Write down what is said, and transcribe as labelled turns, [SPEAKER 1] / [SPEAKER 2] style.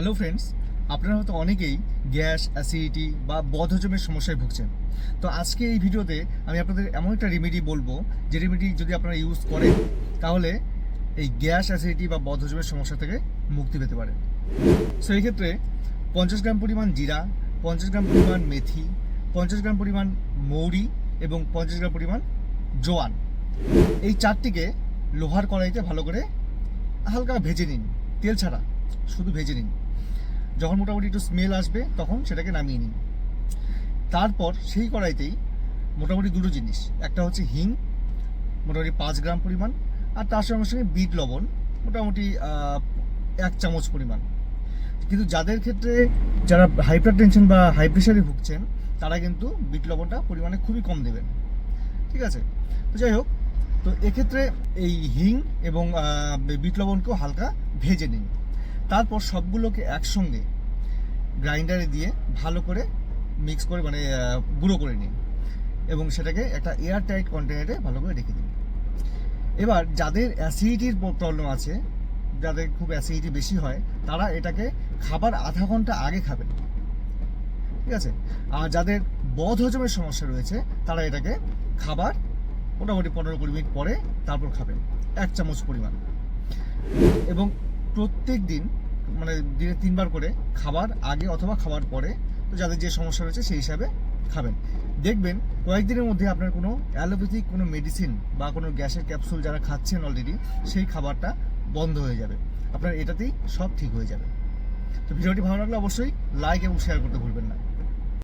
[SPEAKER 1] Hello friends আপনারা হয়তো অনেকেই গ্যাস অ্যাসিডিটি বা বদহজমের সমস্যায় ভুগছেন। তো আজকে এই ভিডিওতে আমি আপনাদের এমন একটা রেমেডি বলব, যে রেমেডি যদি আপনারা ইউজ করেন, তাহলে এই গ্যাস অ্যাসিডিটি বা বদহজমের সমস্যা থেকে মুক্তি পেতে পারেন। সো এই ক্ষেত্রে পঞ্চাশ গ্রাম পরিমাণ জিরা, পঞ্চাশ গ্রাম পরিমাণ মেথি, পঞ্চাশ গ্রাম পরিমাণ মৌরি এবং পঞ্চাশ গ্রাম পরিমাণ জোয়ান। এই চারটিকে লোহার কড়াইতে ভালো করে হালকা ভেজে নিন। তেল ছাড়া, শুধু ভেজে নিন। যখন মোটামুটি একটু স্মেল আসবে, তখন সেটাকে নামিয়ে নিন। তারপর সেই কড়াইতেই মোটামুটি দুটো জিনিস। একটা হচ্ছে হিং, মোটামুটি পাঁচ গ্রাম পরিমাণ, আর তার সঙ্গে সঙ্গে বিট লবণ, মোটামুটি এক চামচ পরিমাণ। কিন্তু যাদের ক্ষেত্রে যারা হাইপার টেনশন বা হাই প্রেশারে ভুগছেন, তারা কিন্তু বিট লবণটা পরিমাণে খুবই কম দেবেন। ঠিক আছে? তো যাই হোক, তো এক্ষেত্রে এই হিং এবং বিট লবণকেও হালকা ভেজে নিন। তারপর সবগুলোকে একসঙ্গে গ্রাইন্ডারে দিয়ে ভালো করে মিক্স করে মানে গুঁড়ো করে নিন এবং সেটাকে একটা এয়ার টাইট কন্টেনারে ভালো করে রেখে দিন। এবার যাদের অ্যাসিডিটির প্রবলেম আছে, যাদের খুব অ্যাসিডিটি বেশি হয়, তারা এটাকে খাবার আধা ঘণ্টা আগে খাবেন। ঠিক আছে? আর যাদের বধ হজমের সমস্যা রয়েছে, তারা এটাকে খাবার মোটামুটি পনেরো কুড়ি মিনিট পরে তারপর খাবেন, এক চামচ পরিমাণ। এবং প্রত্যেক দিন মানে দিনে তিনবার করে খাবার আগে অথবা খাবার পরে, তো যাদের যে সমস্যা রয়েছে সেই হিসাবে খাবেন। দেখবেন কয়েকদিনের মধ্যে আপনার কোনো অ্যালোপ্যাথিক, কোনো মেডিসিন বা কোনো গ্যাসের ক্যাপসুল যারা খাচ্ছেন অলরেডি সেই খাবারটা বন্ধ হয়ে যাবে। আপনার এটাতেই সব ঠিক হয়ে যাবে। তো ভিডিওটি ভালো লাগলে অবশ্যই লাইক এবং শেয়ার করতে ভুলবেন না।